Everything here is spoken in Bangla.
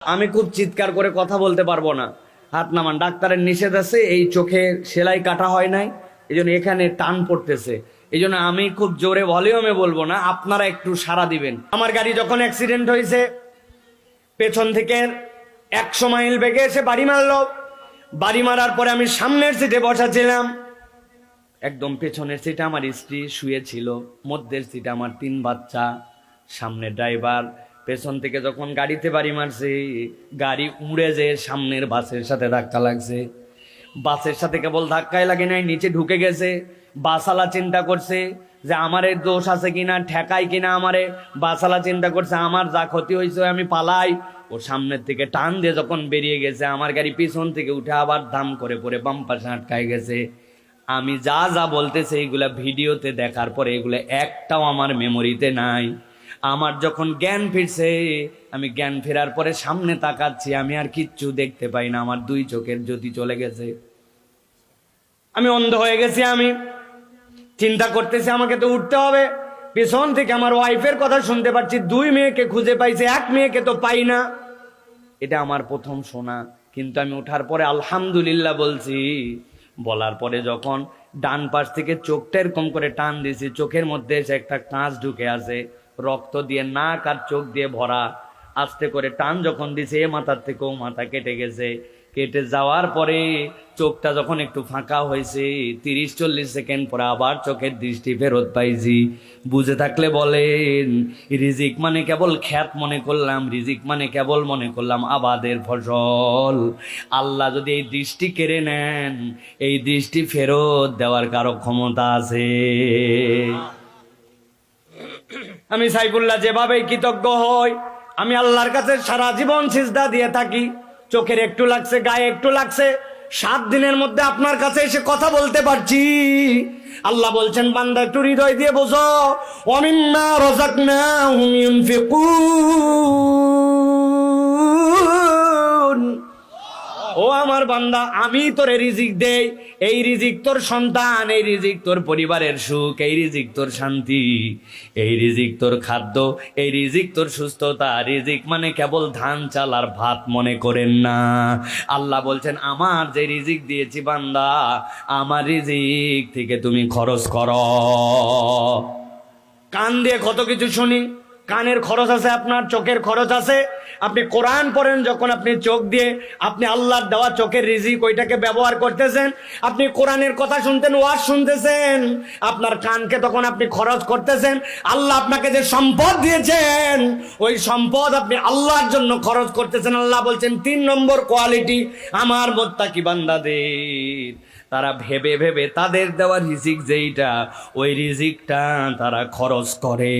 আমি খুব চিৎকার করে কথা বলতে পারব না। হাত নামান। ডাক্তারের নিষেধ আছে, এই চোখে সেলাই কাটা হয় নাই, এই জন্য এখানে টান পড়তেছে। এই জন্য আমি খুব জোরে ভলিউমে বলব না, আপনারা একটু সাড়া দিবেন। আমার গাড়ি যখন অ্যাক্সিডেন্ট হয়েছে, পেছন থেকে একশো মাইল বেগে এসে বাড়ি মারলো। বাড়ি মারার পরে আমি সামনের সিটে বসাছিলাম। একদম পেছনের সিটে আমার স্ত্রী শুয়েছিল, মধ্যের সিটে আমার তিন বাচ্চা, সামনে ড্রাইভার পেছন থেকে যখন গাড়িতে বাড়ি মারছে, গাড়ি উড়ে যে সামনের বাসের সাথে ধাক্কা লাগছে। বাসের সাথে কেবল ধাক্কাই লাগে নাই, নিচে ঢুকে গেছে। বাসালা চিন্তা করছে যে, আমারে দোষ আছে কিনা ঠেকাই কিনা আমারে। বাসালা চিন্তা করছে, আমার যা ক্ষতি হয়েছে আমি পালাই। ও সামনের থেকে টান দিয়ে যখন বেরিয়ে গেছে, আমার গাড়ি পিছন থেকে উঠে আবার দাম করে পরে বাম পাশে আটকায় গেছে। আমি যা যা বলতেছে এইগুলা ভিডিওতে দেখার পরে এগুলো একটাও আমার মেমোরিতে নাই। আমার যখন জ্ঞান ফিরছে, আমি জ্ঞান ফেরার পরে সামনে তাকাচ্ছি, আমি আর কিচ্ছু দেখতে পাই না, আমার দুই চোখের জ্যোতি চলে গেছে। আমি অন্ধ হয়ে গেছি আমি। চিন্তা করতেছি, আমাকে তো উঠতে হবে। পেছন থেকে আমার ওয়াইফের কথা শুনতে পাচ্ছি, দুই মেয়েকে খুঁজে পাইছে, এক মেয়েকে তো পাই না। এটা আমার প্রথম শোনা, কিন্তু আমি ওঠার পরে আলহামদুলিল্লাহ বলছি। বলার পরে যখন ডান পাশ থেকে চোখটা এরকম করে টান দিয়েছি, চোখের মধ্যে এসে একটা কাঁচ ঢুকে আছে রক্ত দিয়ে নাক আর চোখ দিয়ে ভরা। আস্তে করে টান যখন দিছে, এ মাথার থেকেও মাথা কেটে গেছে। কেটে যাওয়ার পরে চোখটা যখন একটু ফাঁকা হয়েছে, তিরিশ চল্লিশ সেকেন্ড পরে আবার চোখের দৃষ্টি ফেরত পাইছি। বুঝে থাকলে বলেন, রিজিক মানে কেবল খ্যাত মনে করলাম, রিজিক মানে কেবল মনে করলাম আবাদের ফসল। আল্লাহ যদি এই দৃষ্টি কেড়ে নেন, এই দৃষ্টি ফেরত দেওয়ার কারও ক্ষমতা আছে। আমি সাইফুল্লাহ যেভাবে কৃতজ্ঞ হই, আমি আল্লাহর কাছে সারা জীবন সিজদা দিয়ে থাকি। চোখের একটু লাগছে, গায়ে একটু লাগছে। সাত দিনের মধ্যে আপনার কাছে এসে কথা বলতে পারছি। আল্লাহ বলছেন, বান্দা, একটু হৃদয় দিয়ে বোঝো। অমিন্না রজাক না আমার বান্দা, আমি তোরে রিজিক দেই। এই রিজিক তোর সন্তান, এই রিজিক তোর পরিবারের সুখ, এই রিজিক তোর শান্তি, এই রিজিক তোর খাদ্য, এই রিজিক তোর সুস্থতা, রিজিক মানে কেবল ধান, চাল আর ভাত মনে করেন না। আল্লাহ বলছেন, আমার যে রিজিক দিয়েছি বান্দা, আমার রিজিক থেকে তুমি খরচ করো। কান দিয়ে কত কিছু শুনি। কানের খরচ আছে, আপনার চোখের খরচ আছে। আপনি কোরআন পড়েন, যখন আপনি চোখ দিয়ে, আপনি আল্লাহর দেওয়া চোখের রিজিক ওইটাকে ব্যবহার করতেছেন, আপনি কোরআনের কথা শুনতেন, ওয়াজ শুনতেছেন। আপনার কানকে তখন আপনি খরচ করতেছেন। আল্লাহ আপনাকে যে সম্পদ দিয়েছেন, ওই সম্পদ আপনি আল্লাহর জন্য খরচ করতেছেন। আল্লাহ বলছেন, তিন নম্বর কোয়ালিটি, আমার মোত্তাকি বান্দাদের। তারা ভেবে ভেবে তাদের দেওয়া রিজিক যেইটা ওই রিজিকটা তারা খরচ করে।